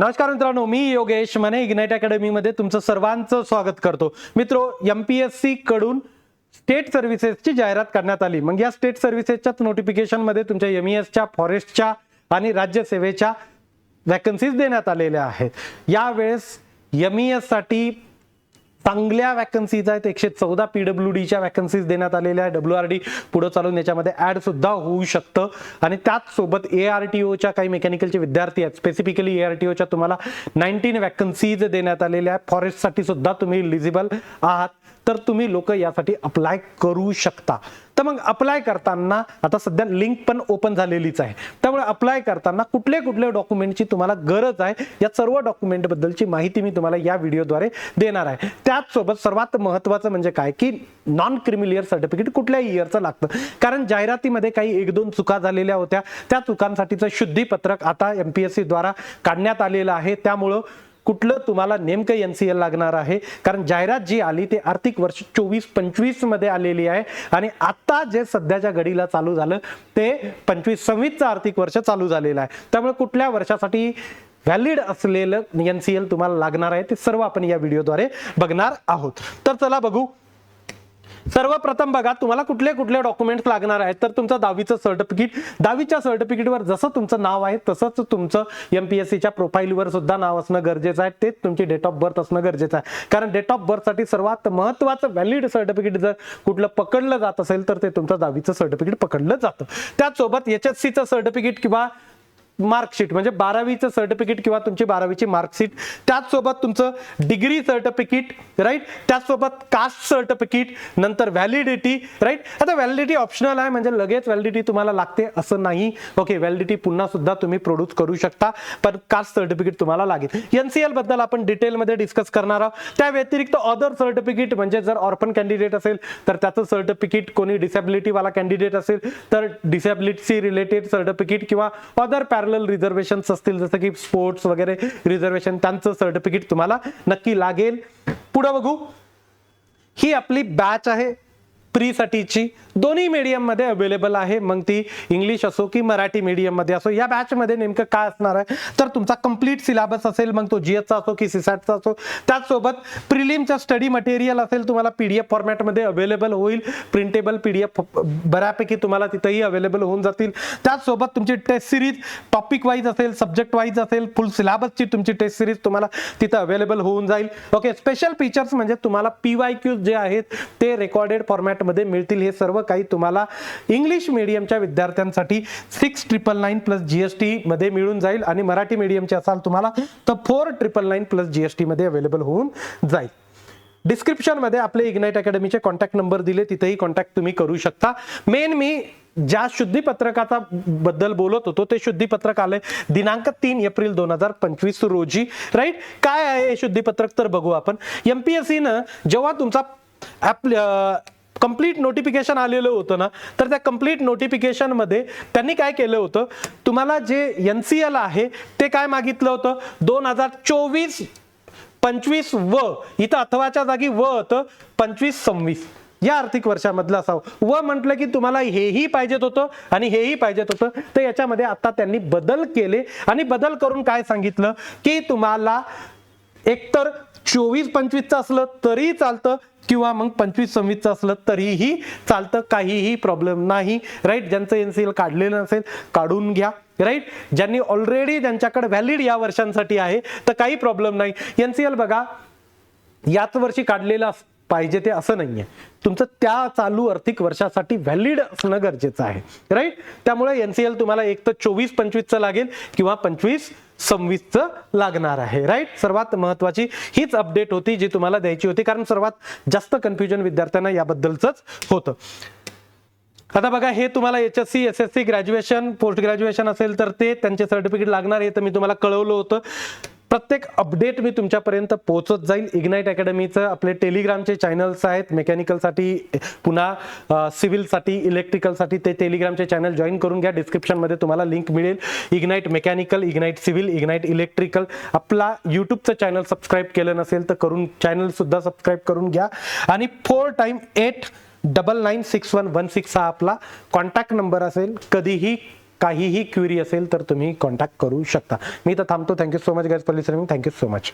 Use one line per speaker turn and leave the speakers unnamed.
नमस्कार मित्रांनो मी योगेश मने इग्नाइट अकॅडमीमध्ये तुमचं सर्वांचं स्वागत करतो. मित्रो एम पी एस सी कडून स्टेट सर्व्हिसेसची जाहिरात करण्यात आली. मग या स्टेट सर्व्हिसेसच्याच नोटिफिकेशनमध्ये तुमच्या एम एसच्या फॉरेस्टच्या आणि राज्यसेवेच्या व्हॅकन्सीज देण्यात आलेल्या आहेत. यावेळेस एम एससाठी चांगल्या वॅकन्सीज आहेत. एकशे चौदा पीडब्ल्यू डीच्या वॅकन्सीज देण्यात आलेल्या आहे डब्ल्यू आर डी पुढे चालून याच्यामध्ये ऍड सुद्धा होऊ शकतं. आणि त्याच सोबत ए आर टी ओच्या काही मेकॅनिकलचे विद्यार्थी आहेत. स्पेसिफिकली ए आर टी ओच्या तुम्हाला नाईन्टीन वॅकन्सीज देण्यात आलेल्या आहेत. फॉरेस्टसाठी सुद्धा तुम्ही इलिजिबल आहात. तर तुम्ही लोक यासाठी अप्लाय करू शकता. तर मग अप्लाय करताना आता सध्या लिंक पण ओपन झालेलीच आहे. त्यामुळे अप्लाय करताना कुठले कुठले डॉक्युमेंटची तुम्हाला गरज आहे या सर्व डॉक्युमेंटबद्दलची माहिती मी तुम्हाला या व्हिडिओद्वारे देणार आहे. त्याचसोबत सर्वात महत्वाचं म्हणजे काय की नॉन क्रिमिनल इयर सर्टिफिकेट कुठल्याही इयरचं लागतं. कारण जाहिरातीमध्ये काही एक दोन चुका झालेल्या होत्या. त्या चुकांसाठीचं शुद्धीपत्रक आता एम पी एस सीद्वारा काढण्यात आलेलं आहे. त्यामुळं कुठलं तुम्हाला नेमकं एन सी एल लागणार आहे? कारण जाहिरात जी आली ते आर्थिक वर्ष चोवीस पंचवीसमध्ये आलेली आहे. आणि आता जे सध्याच्या घडीला चालू झालं ते पंचवीस सव्वीसचं आर्थिक वर्ष चालू झालेलं आहे. त्यामुळे कुठल्या वर्षासाठी व्हॅलिड असलेलं एन सी एल तुम्हाला लागणार आहे ते सर्व आपण या व्हिडिओद्वारे बघणार आहोत. तर चला बघू. सर्वप्रथम बघा तुम्हाला कुठले कुठले डॉक्युमेंट्स लागणार आहेत? तर तुमचं दहावीचं सर्टिफिकेट दहावीच्या सर्टिफिकेटवर जसं तुमचं नाव आहे तसंच तुमचं एम पी एस सीच्या प्रोफाईलवर सुद्धा नाव असणं गरजेचं आहे. तेच तुमची डेट ऑफ बर्थ असणं गरजेचं आहे. कारण डेट ऑफ बर्थसाठी सर्वात महत्वाचं व्हॅलिड सर्टिफिकेट जर कुठलं पकडलं जात असेल तर ते तुमचं दहावीचं सर्टिफिकेट पकडलं जातं. त्याचसोबत एच एस सीचं सर्टिफिकेट किंवा मार्कशीट म्हणजे बारावीचं सर्टिफिकेट किंवा तुमची बारावीची मार्कशीट त्याचसोबत तुमचं डिग्री सर्टिफिकेट राईट त्याचसोबत कास्ट सर्टिफिकेट नंतर व्हॅलिडिटी राईट आता व्हॅलिडिटी ऑप्शनल आहे म्हणजे लगेच व्हॅलिडिटी तुम्हाला लागते असं नाही. ओके व्हॅलिडिटी पुन्हा सुद्धा तुम्ही प्रोड्यूस करू शकता पण कास्ट सर्टिफिकेट तुम्हाला लागेल. एनसीएलबद्दल आपण डिटेलमध्ये डिस्कस करणार आहोत. त्या व्यतिरिक्त अदर सर्टिफिकेट म्हणजे जर ऑर्पन कॅन्डिडेट असेल तर त्याचं सर्टिफिकेट कोणी डिसॅबिलिटीवाला कॅन्डिडेट असेल तर डिसेबिलिटी रिलेटेड सर्टिफिकेट किंवा अदर पॅरल रिझर्वेशन असतील जसं की स्पोर्ट्स वगैरे रिझर्वेशन त्यांचं सर्टिफिकेट तुम्हाला नक्की लागेल. पुढं बघू. ही आपली बॅच आहे. प्रीसाठीची दोन्ही मीडियममध्ये अवेलेबल आहे. मग ती इंग्लिश असो की मराठी मीडियममध्ये असो या बॅचमध्ये नेमकं काय असणार आहे? तर तुमचा कंप्लीट सिलेबस असेल मग तो जीएसचा असो की सीसॅटचा असो त्याचसोबत प्रिलिमचा स्टडी मटेरियल असेल तुम्हाला पी डी एफ फॉर्मॅटमध्ये अवेलेबल होईल. प्रिंटेबल पी डी एफ बऱ्यापैकी तुम्हाला तिथेही अवेलेबल होऊन जातील. त्याचसोबत तुमची टेस्ट सिरीज टॉपिक वाईज असेल सब्जेक्ट वाईज असेल फुल सिलेबसची तुमची टेस्ट सिरीज तुम्हाला तिथं अवेलेबल होऊन जाईल. ओके स्पेशल फीचर्स म्हणजे तुम्हाला पी वाय क्यू जे आहेत ते रेकॉर्डेड फॉरमॅटमध्ये मिळतील हे सर्व काही तुम्हाला इंग्लिश मिडियमच्या विद्यार्थ्यांसाठी six triple nine plus GST मध्ये मिळून जाईल आणि मराठी मिडियमचे असाल तुम्हाला तर four triple nine plus GST मध्ये अवेलेबल होऊन जाईल. डिस्क्रिप्शनमध्ये आपले इग्नाइट अकॅडमीचे कॉन्टॅक्ट नंबर दिले तिथेही कॉन्टॅक्ट तुम्ही करू शकता. मेन मी ज्या शुद्धीपत्रकाचा बद्दल बोलत होतो ते शुद्धीपत्रक आले दिनांक तीन एप्रिल दोन हजार पंचवीस रोजी राईट काय आहे हे शुद्धीपत्रक तर बघू आपण. एमपीएससीनं जेव्हा तुमचा ॲप कंप्लीट नोटिफिकेशन आलेलं होतं ना तर त्या कंप्लीट नोटिफिकेशनमध्ये त्यांनी काय केलं होतं तुम्हाला जे एन सी एल आहे ते काय मागितलं होतं? दोन हजार चोवीस पंचवीस व इथं अथवाच्या जागी व होतं पंचवीस सव्वीस. या आर्थिक वर्षामधलं असावं. व म्हटलं की तुम्हाला हेही पाहिजेत होतं आणि हेही पाहिजेत होतं. तर याच्यामध्ये आता त्यांनी बदल केले आणि बदल करून काय सांगितलं? की तुम्हाला एकतर चोवीस पंचवीसचं असलं तरीही चालतं किंवा मग पंचवीस सव्वीसचं असलं तरीही चालतं. काहीही प्रॉब्लेम नाही. राईट ज्यांचं एन सी एल काढलेलं नसेल काढून घ्या. राईट ज्यांनी ऑलरेडी ज्यांच्याकडे व्हॅलिड या वर्षांसाठी आहे तर काही प्रॉब्लेम नाही. एन सी एल बघा याच वर्षी काढलेलं असतं. पाहिजे ते असं नाहीये. तुमचं त्या चालू आर्थिक वर्षासाठी व्हॅलिड असणं गरजेचं आहे. राईट त्यामुळे एन सी एल तुम्हाला एक तर चोवीस पंचवीसचं लागेल किंवा पंचवीस सव्वीसचं लागणार आहे. राईट सर्वात महत्वाची हीच अपडेट होती जी तुम्हाला द्यायची होती. कारण सर्वात जास्त कन्फ्युजन विद्यार्थ्यांना याबद्दलच होतं. आता बघा हे तुम्हाला H S C S S C graduation post graduation असेल तर ते त्यांचे सर्टिफिकेट लागणार हे तर मी तुम्हाला कळवलं होतं. प्रत्येक अपडेट मी तुमच्यापर्यंत पोहोचत जाईल. इग्नाईट अकॅडमीचं आपले टेलिग्रामचे चॅनल्स आहेत. मेकॅनिकलसाठी पुन्हा सिव्हिलसाठी इलेक्ट्रिकलसाठी ते टेलिग्रामचे चॅनल जॉईन करून घ्या. डिस्क्रिप्शनमध्ये तुम्हाला लिंक मिळेल. Ignite mechanical ignite civil ignite electrical आपला यूट्यूबचं चॅनल सबस्क्राईब केलं नसेल तर करून चॅनलसुद्धा सबस्क्राईब करून घ्या. आणि four time eight double nine six one one six हा आपला कॉन्टॅक्ट नंबर असेल. कधीही काहीही क्युरी असेल तर तुम्ही कॉन्टॅक्ट करू शकता. मी तर थांबतो. थँक्यू सो मच गॅस पल्ली sir thank you so much